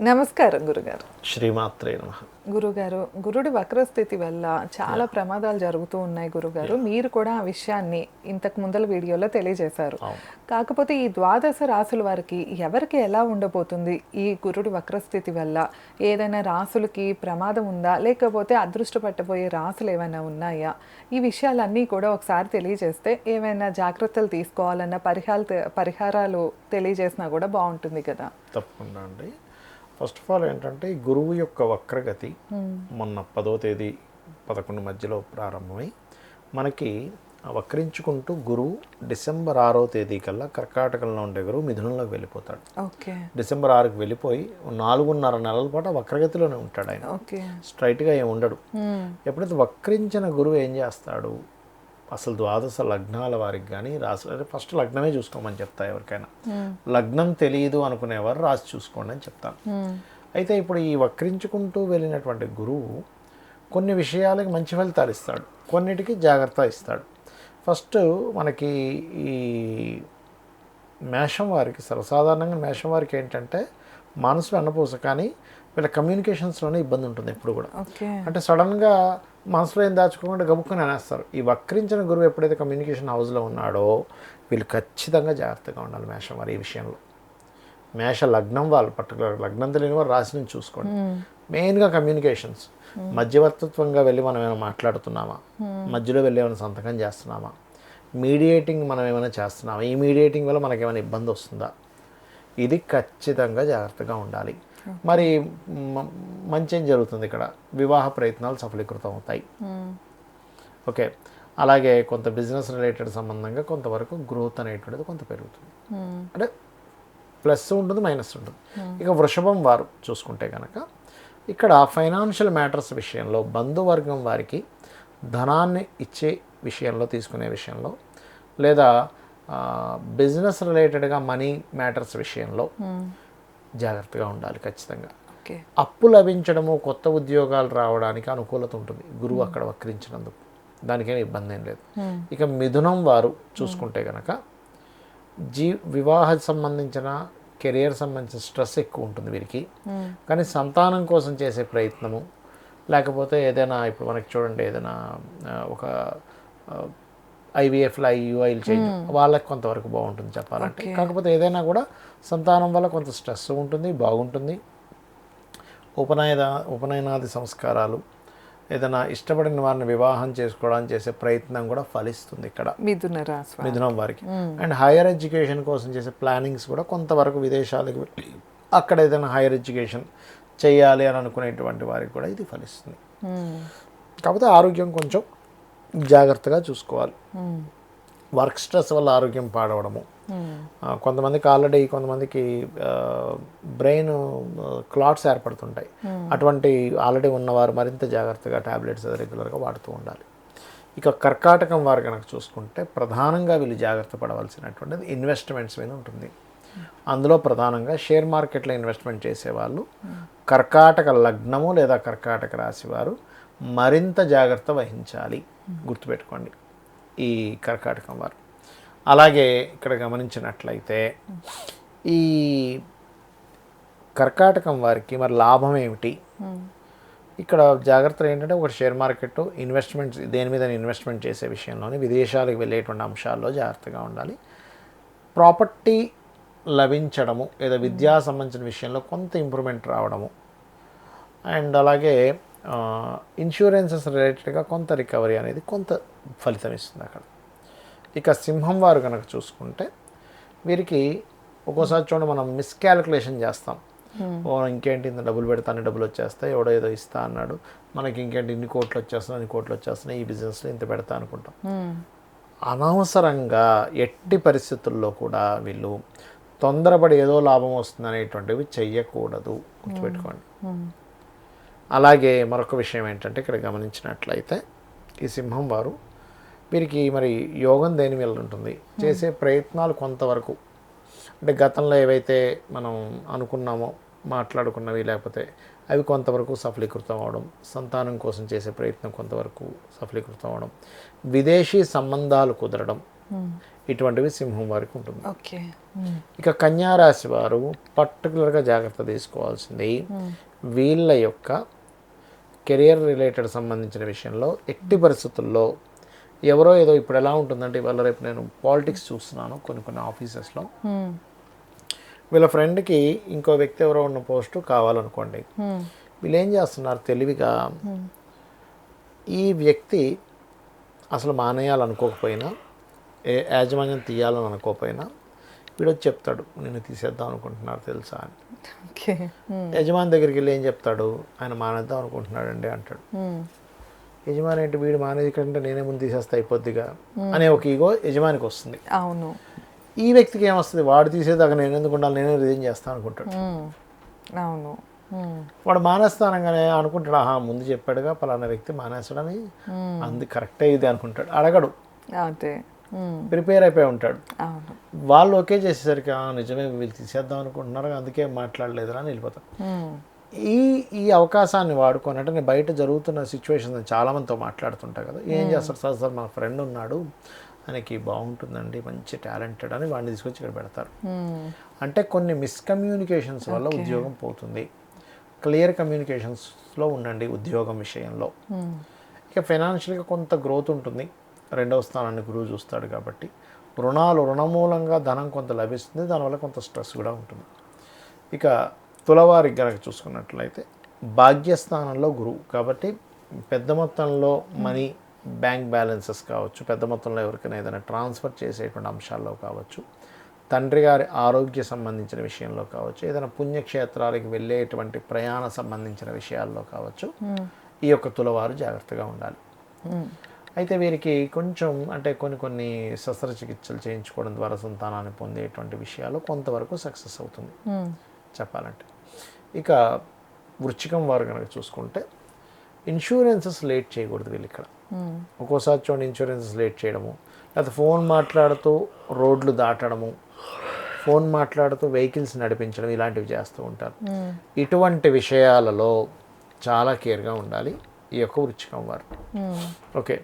నమస్కారం గురుగారు. శ్రీమాత్రే నమ. గురుగారు గురుడి వక్రస్థితి వల్ల చాలా ప్రమాదాలు జరుగుతూ ఉన్నాయి గురుగారు. మీరు కూడా ఆ విషయాన్ని ఇంతకు ముందల వీడియోలో తెలియజేశారు. కాకపోతే ఈ ద్వాదశ రాసుల వారికి ఎవరికి ఎలా ఉండబోతుంది ఈ గురుడి వక్రస్థితి వల్ల? ఏదైనా రాసులకి ప్రమాదం ఉందా? లేకపోతే అదృష్ట పట్టబోయే రాసులు ఏమైనా ఉన్నాయా? ఈ విషయాలన్నీ కూడా ఒకసారి తెలియజేస్తే ఏమైనా జాగ్రత్తలు తీసుకోవాలన్న పరిహారాలు పరిహారాలు తెలియజేసినా కూడా బాగుంటుంది కదా. తప్పకుండా అండి. ఫస్ట్ ఆఫ్ ఆల్ ఏంటంటే గురువు యొక్క వక్రగతి మొన్న పదో తేదీ పదకొండు మధ్యలో ప్రారంభమై మనకి వక్రించుకుంటూ గురువు డిసెంబర్ ఆరో తేదీ కల్లా కర్కాటకంలో ఉండే గురువు మిథునంలోకి వెళ్ళిపోతాడు. ఓకే. డిసెంబర్ ఆరుకి వెళ్ళిపోయి నాలుగున్నర నెలల పాటు వక్రగతిలోనే ఉంటాడు ఆయన. ఓకే. స్ట్రైట్గా ఏమి ఉండడు. ఎప్పుడైతే వక్రించిన గురువు ఏం చేస్తాడు? అసలు ద్వాదశ లగ్నాల వారికి కానీ రాసి అంటే ఫస్ట్ లగ్నమే చూసుకోమని చెప్తా ఎవరికైనా. లగ్నం తెలియదు అనుకునేవారు రాసి చూసుకోండి అని చెప్తాను. అయితే ఇప్పుడు ఈ వక్రించుకుంటూ వెళ్ళినటువంటి గురువు కొన్ని విషయాలకి మంచి ఫలితాలు ఇస్తాడు. కొన్నిటికి జాగ్రత్త ఇస్తాడు. ఫస్ట్ మనకి ఈ మేషం వారికి సర్వసాధారణంగా మేషం వారికి ఏంటంటే మనసు వెన్నపూస కానీ వీళ్ళ కమ్యూనికేషన్స్లోనే ఇబ్బంది ఉంటుంది ఎప్పుడు కూడా. అంటే సడన్గా మనసులో ఏం దాచుకోకుండా గబుక్కుని అనేస్తారు. ఈ వక్రించిన గురువు ఎప్పుడైతే కమ్యూనికేషన్ హౌస్లో ఉన్నాడో వీళ్ళు ఖచ్చితంగా జాగ్రత్తగా ఉండాలి మేషం వారి ఈ విషయంలో. మేష లగ్నం వాళ్ళు పర్టికులర్ లగ్నం తెలియని వారు రాసి నుంచి చూసుకోండి. మెయిన్గా కమ్యూనికేషన్స్. మధ్యవర్తిత్వంగా వెళ్ళి మనం ఏమైనా మాట్లాడుతున్నామా? మధ్యలో వెళ్ళి ఏమైనా సంతకం చేస్తున్నామా? మీడియేటింగ్ మనం ఏమైనా చేస్తున్నామా? ఈ మీడియేటింగ్ వల్ల మనకి ఏమైనా ఇబ్బంది వస్తుందా? ఇది ఖచ్చితంగా జాగ్రత్తగా ఉండాలి. మరి మంచి ఏం జరుగుతుంది ఇక్కడ? వివాహ ప్రయత్నాలు సఫలీకృతం అవుతాయి ఓకే. అలాగే కొంత బిజినెస్ రిలేటెడ్ సంబంధంగా కొంతవరకు గ్రోత్ అనేటువంటిది కొంత పెరుగుతుంది. అంటే ప్లస్ ఉంటుంది మైనస్ ఉంటుంది. ఇక వృషభం వారు చూసుకుంటే కనుక ఇక్కడ ఫైనాన్షియల్ మ్యాటర్స్ విషయంలో బంధువర్గం వారికి ధనాన్ని ఇచ్చే విషయంలో తీసుకునే విషయంలో లేదా బిజినెస్ రిలేటెడ్గా మనీ మ్యాటర్స్ విషయంలో జాగ్రత్తగా ఉండాలి ఖచ్చితంగా. అప్పు లభించడము కొత్త ఉద్యోగాలు రావడానికి అనుకూలత ఉంటుంది. గురువు అక్కడ వక్రించినందుకు. దానికేం ఇబ్బంది ఏం లేదు. ఇక మిథునం వారు చూసుకుంటే కనుక జీ వివాహ సంబంధించిన కెరియర్ సంబంధించిన స్ట్రెస్ ఎక్కువ ఉంటుంది వీరికి. కానీ సంతానం కోసం చేసే ప్రయత్నము లేకపోతే ఏదైనా ఇప్పుడు మనకి చూడండి ఏదైనా ఒక ఐవీఎఫ్లో ఐయుఐలు చేంజ్. వాళ్ళకి కొంతవరకు బాగుంటుంది చెప్పాలంటే. కాకపోతే ఏదైనా కూడా సంతానం వల్ల కొంత స్ట్రెస్ ఉంటుంది బాగుంటుంది. ఉపనయన ఉపనయనాది సంస్కారాలు ఏదైనా ఇష్టపడిన వారిని వివాహం చేసుకోవడానికి చేసే ప్రయత్నం కూడా ఫలిస్తుంది ఇక్కడ. మిథున రాశి. మిథునం వారికి. అండ్ హైయర్ ఎడ్యుకేషన్ కోసం చేసే ప్లానింగ్స్ కూడా కొంతవరకు విదేశాలకు వెళ్ళి అక్కడ ఏదైనా హైయర్ ఎడ్యుకేషన్ చేయాలి అని అనుకునేటువంటి వారికి కూడా ఇది ఫలిస్తుంది. మ్మ్. కాకపోతే ఆరోగ్యం కొంచెం జాగ్రత్తగా చూసుకోవాలి. వర్క్ స్ట్రెస్ వల్ల ఆరోగ్యం పాడవడము. కొంతమందికి ఆల్రెడీ కొంతమందికి బ్రెయిన్ క్లాట్స్ ఏర్పడుతుంటాయి. అటువంటి ఆల్రెడీ ఉన్నవారు మరింత జాగ్రత్తగా ట్యాబ్లెట్స్ రెగ్యులర్గా వాడుతూ ఉండాలి. ఇక కర్కాటకం వారు కనుక చూసుకుంటే ప్రధానంగా వీళ్ళు జాగ్రత్త పడవలసినటువంటిది ఇన్వెస్ట్మెంట్స్ మీద ఉంటుంది. అందులో ప్రధానంగా షేర్ మార్కెట్లో ఇన్వెస్ట్మెంట్ చేసేవాళ్ళు కర్కాటక లగ్నము లేదా కర్కాటక రాశి వారు మరింత జాగ్రత్త వహించాలి. గుర్తుపెట్టుకోండి. ఈ కర్కాటకం వారు. అలాగే ఇక్కడ గమనించినట్లయితే ఈ కర్కాటకం వారికి మరి లాభం ఏమిటి. ఇక్కడ జాగ్రత్తలు ఏంటంటే ఒకటి షేర్ మార్కెట్ ఇన్వెస్ట్మెంట్స్ దేని మీద ఇన్వెస్ట్మెంట్ చేసే విషయంలోని విదేశాలకు వెళ్ళేటువంటి అంశాల్లో జాగ్రత్తగా ఉండాలి. ప్రాపర్టీ లభించడము లేదా విద్యా సంబంధించిన విషయంలో కొంత ఇంప్రూవ్మెంట్ రావడము. అండ్ అలాగే ఇన్సూరెన్సెస్ రిలేటెడ్గా కొంత రికవరీ అనేది కొంత ఫలితం ఇస్తుంది అక్కడ. ఇక సింహం వారు కనుక చూసుకుంటే వీరికి ఒక్కోసారి చూడండి మనం మిస్కాలిక్యులేషన్ చేస్తాం. ఓ ఇంకేంటి ఇంత డబ్బులు పెడతాను డబ్బులు వచ్చేస్తాయి ఎవడో ఏదో ఇస్తా అన్నాడు. మనకి ఇంకేంటి ఇన్ని కోట్లు వచ్చేస్తున్నాయి ఇన్ని కోట్లు వచ్చేస్తున్నాయి ఈ బిజినెస్లో ఇంత పెడతా అనుకుంటాం. మ్మ్. అనవసరంగా ఎట్టి పరిస్థితుల్లో కూడా వీళ్ళు తొందరపడి ఏదో లాభం వస్తుంది అనేటువంటివి చెయ్యకూడదు గుర్తుపెట్టుకోండి. మ్మ్. అలాగే మరొక విషయం ఏంటంటే ఇక్కడ గమనించినట్లయితే ఈ సింహం వారు వీరికి మరి యోగం దేని మీద ఉంటుంది? చేసే ప్రయత్నాలు కొంతవరకు అంటే గతంలో ఏవైతే మనం అనుకున్నామో మాట్లాడుకున్నవి లేకపోతే అవి కొంతవరకు సఫలీకృతం అవడం సంతానం కోసం చేసే ప్రయత్నం కొంతవరకు సఫలీకృతం అవడం విదేశీ సంబంధాలు కుదరడం ఇటువంటివి సింహం వారికి ఉంటుంది. ఓకే ఇక కన్యా రాశి వారు పర్టికులర్గా జాగ్రత్త తీసుకోవాల్సింది వీళ్ళ యొక్క కెరియర్ రిలేటెడ్ సంబంధించిన విషయంలో ఎట్టి పరిస్థితుల్లో ఎవరో ఏదో ఇప్పుడు ఎలా ఉంటుందంటే ఇవాళ రేపు నేను పాలిటిక్స్ చూస్తున్నాను కొన్ని కొన్ని ఆఫీసెస్లో. వీళ్ళ ఫ్రెండ్కి ఇంకో వ్యక్తి ఎవరో ఉన్న పోస్టు కావాలనుకోండి. వీళ్ళు ఏం చేస్తున్నారు తెలివిగా? ఈ వ్యక్తి అసలు మానేయాలనుకోకపోయినా ఏ యాజమాన్యం తీయాలని అనుకోకపోయినా వీడు వచ్చి చెప్తాడు నేను తీసేద్దాం అనుకుంటున్నారు తెలుసా? అని. ఓకే. యజమాని దగ్గరికి వెళ్ళి ఏం చెప్తాడు? ఆయన మానేద్దాం అనుకుంటున్నాడండి అంటాడు. యజమాని ఏంటి వీడు మానేది కంటే నేనే ముందు తీసేస్తే అయిపోద్దిగా అనే ఒక ఈగో యజమానికి వస్తుంది. అవును. ఈ వ్యక్తికి ఏమొస్తుంది? వాడు తీసేదాకా నేను ఎందుకు ఉండాలి? నేనే రిజైన్ చేస్తాను అనుకుంటాడు. అవును. వాడు మానేస్తానగానే అనుకుంటాడు ఆహా ముందు చెప్పాడుగా పలానా వ్యక్తి మానేస్తాడని అంది కరెక్టే ఇది అనుకుంటాడు. అడగడు. మ్మ్. ప్రిపేర్ అయిపోయి ఉంటాడు. వాళ్ళు ఓకే చేసేసరికి "ఆ, నిజమే వీళ్ళు తీసేద్దాం అనుకుంటున్నారు అందుకే మాట్లాడలేదు అని వెళ్ళిపోతారు. మ్మ్. ఈ ఈ అవకాశాన్ని వాడుకొని అంటే నేను బయట జరుగుతున్న సిచ్యువేషన్ చాలామందితో మాట్లాడుతుంటా కదా ఏం చేస్తారు సార్? సార్ మా ఫ్రెండ్ ఉన్నాడు ఆయనకి బాగుంటుందండి మంచి టాలెంటెడ్ అని వాడిని తీసుకొచ్చి ఇక్కడ పెడతారు. అంటే కొన్ని మిస్కమ్యూనికేషన్స్ వల్ల ఉద్యోగం పోతుంది. క్లియర్ కమ్యూనికేషన్స్లో ఉండండి ఉద్యోగం విషయంలో. ఇక ఫైనాన్షియల్గా కొంత గ్రోత్ ఉంటుంది. రెండవ స్థానాన్ని గురువు చూస్తాడు కాబట్టి రుణాలు రుణమూలంగా ధనం కొంత లభిస్తుంది దానివల్ల కొంత స్ట్రెస్ కూడా ఉంటుంది. ఇక తులవారికి కనుక చూసుకున్నట్లయితే భాగ్యస్థానంలో గురువు కాబట్టి పెద్ద మొత్తంలో మనీ బ్యాంక్ బ్యాలెన్సెస్ కావచ్చు పెద్ద మొత్తంలో ఎవరికైనా ఏదైనా ట్రాన్స్ఫర్ చేసేటువంటి అంశాల్లో కావచ్చు తండ్రి గారి ఆరోగ్య సంబంధించిన విషయంలో కావచ్చు ఏదైనా పుణ్యక్షేత్రాలకు వెళ్ళేటువంటి ప్రయాణ సంబంధించిన విషయాల్లో కావచ్చు ఈ యొక్క తులవారు జాగ్రత్తగా ఉండాలి. అయితే వీరికి కొంచెం అంటే కొన్ని కొన్ని శస్త్రచికిత్సలు చేయించుకోవడం ద్వారా సంతానాన్ని పొందేటువంటి విషయాలు కొంతవరకు సక్సెస్ అవుతుంది. చెప్పాలంటే ఇక వృచ్చికం వారు కనుక చూసుకుంటే ఇన్సూరెన్సెస్ లేట్ చేయకూడదు వీళ్ళు ఇక్కడ. ఒక్కోసారి చూడండి ఇన్సూరెన్సెస్ లేట్ చేయడము లేకపోతే ఫోన్ మాట్లాడుతూ రోడ్లు దాటడము ఫోన్ మాట్లాడుతూ వెహికల్స్ నడిపించడం ఇలాంటివి చేస్తూ ఉంటారు. ఇటువంటి విషయాలలో చాలా కేర్గా ఉండాలి ఈ యొక్క వృచ్చికం వారు. ఓకే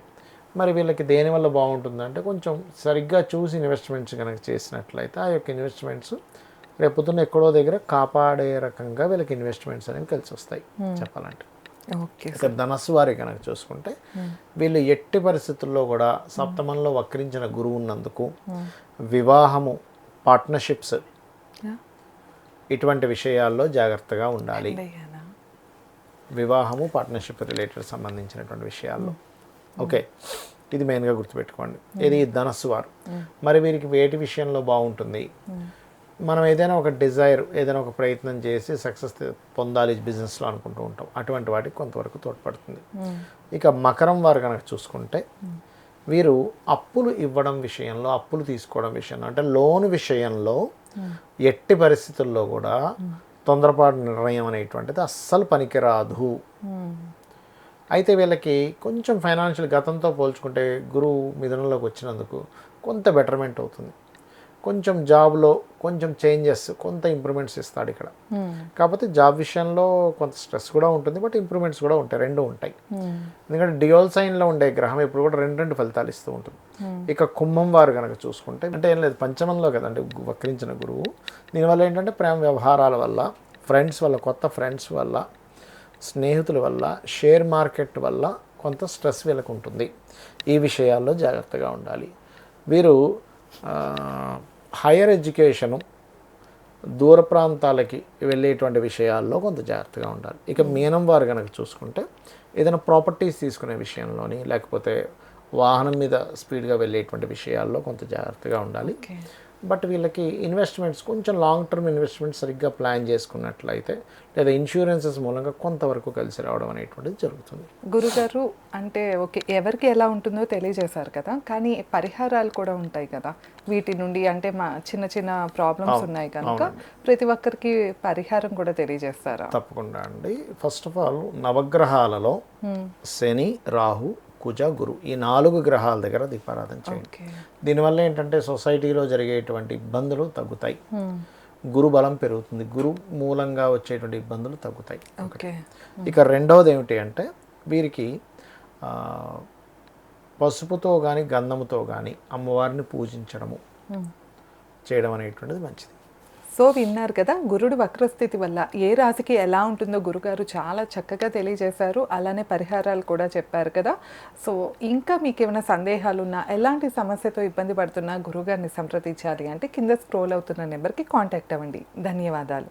మరి వీళ్ళకి దేనివల్ల బాగుంటుందంటే కొంచెం సరిగ్గా చూసి ఇన్వెస్ట్మెంట్స్ కనుక చేసినట్లయితే ఆ యొక్క ఇన్వెస్ట్మెంట్స్ రేపొద్దున ఎక్కడో దగ్గర కాపాడే రకంగా వీళ్ళకి ఇన్వెస్ట్మెంట్స్ అనేవి కలిసి వస్తాయి. చెప్పాలంటే. ఓకే ఇక ధనస్సు వారి కనుక చూసుకుంటే వీళ్ళు ఎట్టి పరిస్థితుల్లో కూడా సప్తమంలో వక్రించిన గురువు ఉన్నందుకు వివాహము పార్ట్నర్షిప్స్. ఇటువంటి విషయాల్లో జాగ్రత్తగా ఉండాలి? వివాహము పార్ట్నర్షిప్ రిలేటెడ్ సంబంధించినటువంటి విషయాల్లో. ఓకే ఇది మెయిన్గా గుర్తుపెట్టుకోండి. ఇది ధనస్సు వారు. మరి వీరికి వేటి విషయంలో బాగుంటుంది? మనం ఏదైనా ఒక డిజైర్ ఏదైనా ఒక ప్రయత్నం చేసి సక్సెస్ పొందాలి బిజినెస్లో అనుకుంటూ ఉంటాం. అటువంటి వాటికి కొంతవరకు తోడ్పడుతుంది. ఇక మకరం వారు కనుక చూసుకుంటే వీరు అప్పులు ఇవ్వడం విషయంలో అప్పులు తీసుకోవడం విషయంలో అంటే లోన్ విషయంలో ఎట్టి పరిస్థితుల్లో కూడా తొందరపాటు నిర్ణయం అనేటువంటిది అస్సలు పనికిరాదు. అయితే వీళ్ళకి కొంచెం ఫైనాన్షియల్ గతంతో పోల్చుకుంటే గురువు మిథునంలోకి వచ్చినందుకు కొంత బెటర్మెంట్ అవుతుంది. కొంచెం జాబ్లో కొంచెం చేంజెస్ కొంత ఇంప్రూవ్మెంట్స్ ఇస్తాడు ఇక్కడ. మ్మ్. కాకపోతే జాబ్ విషయంలో కొంత స్ట్రెస్ కూడా ఉంటుంది బట్ ఇంప్రూవ్మెంట్స్ కూడా ఉంటాయి రెండు ఉంటాయి. మ్మ్. ఎందుకంటే డియోల్ సైన్లో ఉండే గ్రహం ఇప్పుడు కూడా రెండు రెండు ఫలితాలు ఇస్తూ ఉంటుంది. ఇక కుంభం వారు కనుక చూసుకుంటే అంటే ఏం లేదు పంచమంలో కదండి వక్రించిన గురువు. దీనివల్ల ఏంటంటే ప్రేమ వ్యవహారాల వల్ల ఫ్రెండ్స్ వల్ల కొత్త ఫ్రెండ్స్ వల్ల స్నేహితుల వల్ల షేర్ మార్కెట్ వల్ల కొంత స్ట్రెస్ వీళ్ళకు ఉంటుంది ఈ విషయాల్లో జాగ్రత్తగా ఉండాలి. వీరు హైయర్ ఎడ్యుకేషను దూర ప్రాంతాలకి వెళ్ళేటువంటి విషయాల్లో కొంత జాగ్రత్తగా ఉండాలి. ఇక మీనం వారు కనుక చూసుకుంటే ఏదైనా ప్రాపర్టీస్ తీసుకునే విషయంలోని లేకపోతే వాహనం మీద స్పీడ్గా వెళ్ళేటువంటి విషయాల్లో కొంత జాగ్రత్తగా ఉండాలి. బట్ వీళ్ళకి ఇన్వెస్ట్మెంట్స్ కొంచెం లాంగ్ టర్మ్ ఇన్వెస్ట్మెంట్ సరిగ్గా ప్లాన్ చేసుకున్నట్లయితే లేదా ఇన్సూరెన్సెస్ మూలంగా కొంతవరకు కలిసి రావడం అనేటువంటిది జరుగుతుంది. గురుగారు అంటే ఓకే ఎవరికి ఎలా ఉంటుందో తెలియజేశారు కదా కానీ పరిహారాలు కూడా ఉంటాయి కదా. వీటి నుండి అంటే మా చిన్న చిన్న ప్రాబ్లమ్స్ ఉన్నాయి కనుక ప్రతి ఒక్కరికి పరిహారం కూడా తెలియజేస్తారా? తప్పకుండా అండి. ఫస్ట్ ఆఫ్ ఆల్ నవగ్రహాలలో. శని రాహు కుజ గురు. ఈ నాలుగు గ్రహాల దగ్గర దీపారాధన చేయండి. దీనివల్ల ఏంటంటే సొసైటీలో జరిగేటువంటి ఇబ్బందులు తగ్గుతాయి. గురు బలం పెరుగుతుంది. గురు మూలంగా వచ్చేటువంటి ఇబ్బందులు తగ్గుతాయి. ఓకే. ఇక రెండవది ఏమిటి అంటే వీరికి పసుపుతో కానీ గంధముతో కానీ అమ్మవారిని పూజించడము చేయడం అనేటువంటిది మంచిది. సో విన్నారు కదా గురుడు వక్రస్థితి వల్ల ఏ రాశికి ఎలా ఉంటుందో గురుగారు చాలా చక్కగా తెలియజేశారు. అలానే పరిహారాలు కూడా చెప్పారు కదా. సో ఇంకా మీకు ఏమైనా సందేహాలు ఉన్నా ఎలాంటి సమస్యతో ఇబ్బంది పడుతున్నా గురుగారిని సంప్రదించాలి అంటే కింద స్క్రోల్ అవుతున్న నెంబర్కి కాంటాక్ట్ అవ్వండి. ధన్యవాదాలు.